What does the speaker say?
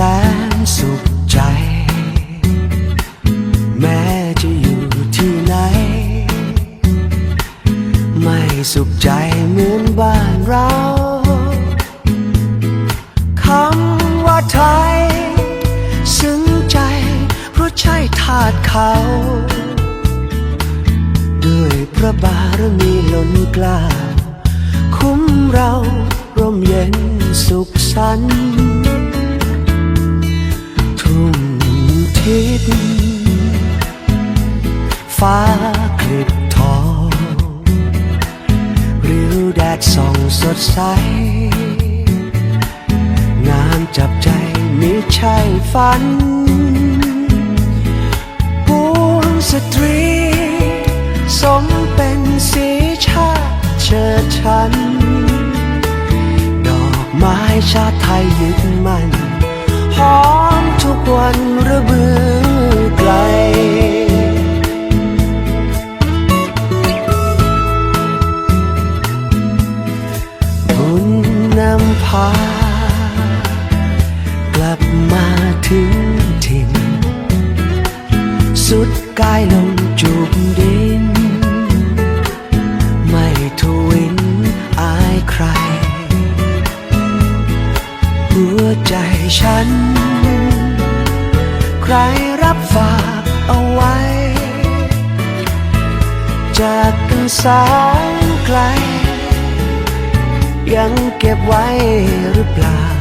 แสนสุขใจ แม้จะอยู่ที่ไหน ไม่สุขใจเหมือนบ้านเราคำว่าไทย ซึ้งใจ เพราะใช่ทาตเขา ด้วยพระบารมีล้นกล้า คุ้มเราร่มเย็นสุขสันต์ ทิศฟ้าคลิบทองริ้วแดดส่องสดใส งามจับใจมิใช่ฝันปวงสตรี สมเป็นสีชาติเชิดชัน ดอกไม้ชาติไทยยึดมัน พากลับมาถึงถิ่น สุดกายลงจูบดิน ไม่ทวินอายใคร หัวใจฉัน ใครรับฝากเอาไว้ จากกันแสนไกล ยังเก็บไว้หรือเปล่า